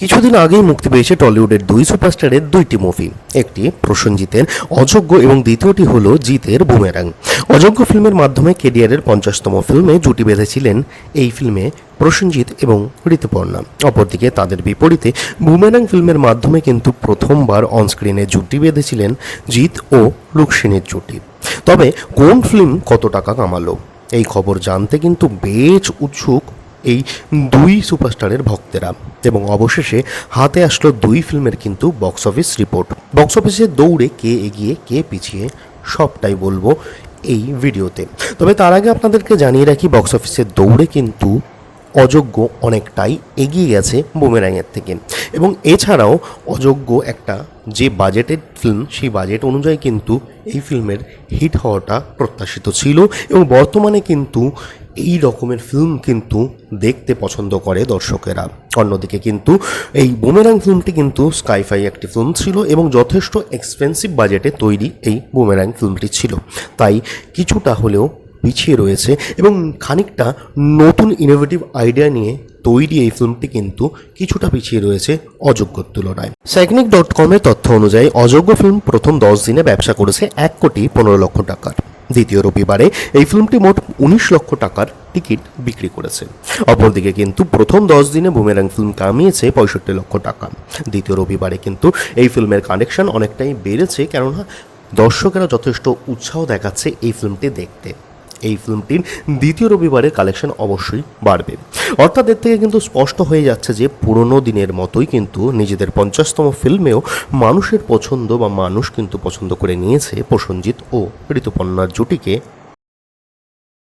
কিছুদিন আগেই মুক্তি পেয়েছে টলিউডের দুই সুপারস্টারের দুইটি মুভি। একটি প্রসেনজিতের অযোগ্য এবং দ্বিতীয়টি হল জিতের বুমেরাং। অযোগ্য ফিল্মের মাধ্যমে কেডিয়ারের পঞ্চাশতম ফিল্মে জুটি বেঁধেছিলেন এই ফিল্মে প্রসেনজিৎ এবং ঋতুপর্ণা। অপরদিকে তাদের বিপরীতে বুমেরাং ফিল্মের মাধ্যমে কিন্তু প্রথমবার অনস্ক্রিনে জুটি বেঁধেছিলেন জিৎ ও রুক্সিনীর জুটি। তবে কোন ফিল্ম কত টাকা কামালো? এই খবর জানতে কিন্তু বেশ উৎসুক এই দুই সুপারস্টারের ভক্তেরা এবং অবশেষে হাতে আসলো দুই ফিল্মের কিন্তু বক্স অফিস রিপোর্ট। বক্স অফিসে দৌড়ে কে এগিয়ে, কে পিছিয়ে, সবটাই বলব এই ভিডিওতে। তবে তার আগে আপনাদেরকে জানিয়ে রাখি, বক্স অফিসে দৌড়ে কিন্তু অযোগ্য অনেকটাই এগিয়ে গেছে বুমেরাঙের থেকে। এবং এছাড়াও অযোগ্য একটা যে বাজেটের ফিল্ম, সেই বাজেট অনুযায়ী কিন্তু এই ফিল্মের হিট হওয়াটা প্রত্যাশিত ছিল। এবং বর্তমানে কিন্তু এই রকমের ফিল্ম কিন্তু দেখতে পছন্দ করে দর্শকেরা। অন্যদিকে কিন্তু এই বুমেরাং ফিল্মটি কিন্তু স্কাইফাই একটি ফিল্ম ছিল এবং যথেষ্ট এক্সপেন্সিভ বাজেটে তৈরি এই বুমেরাং ফিল্মটি ছিল। তাই কিছুটা হলেও পিছিয়ে রয়েছে এবং খানিকটা নতুন ইনোভেটিভ আইডিয়া নিয়ে তৈরি এই ফিল্মটি কিন্তু কিছুটা পিছিয়ে রয়েছে অযোগ্যর তুলনায়। সাইকনিক ডট কমের তথ্য অনুযায়ী অযোগ্য ফিল্ম প্রথম দশ দিনে ব্যবসা করেছে এক কোটি পনেরো লক্ষ টাকার। দ্বিতীয় রবিবারে এই ফিল্মটি মোট উনিশ লক্ষ টাকার টিকিট বিক্রি করেছে। অপরদিকে কিন্তু প্রথম দশ দিনে বুমেরাং ফিল্ম কামিয়েছে পঁয়ষট্টি লক্ষ টাকা। দ্বিতীয় রবিবারে কিন্তু এই ফিল্মের কানেকশন অনেকটাই বেড়েছে, কেননা দর্শকেরা যথেষ্ট উৎসাহ দেখাচ্ছে এই ফিল্মটি দেখতে। এই ফিল্মটির দ্বিতীয় রবিবারের কালেকশন অবশ্যই বাড়বে। অর্থাৎ এর থেকে কিন্তু স্পষ্ট হয়ে যাচ্ছে যে পুরনো দিনের মতোই কিন্তু নিজেদের পঞ্চাশতম ফিল্মেও মানুষের পছন্দ বা মানুষ কিন্তু পছন্দ করে নিয়েছে প্রসঞ্জিৎ ও ঋতুপর্ণার জুটিকে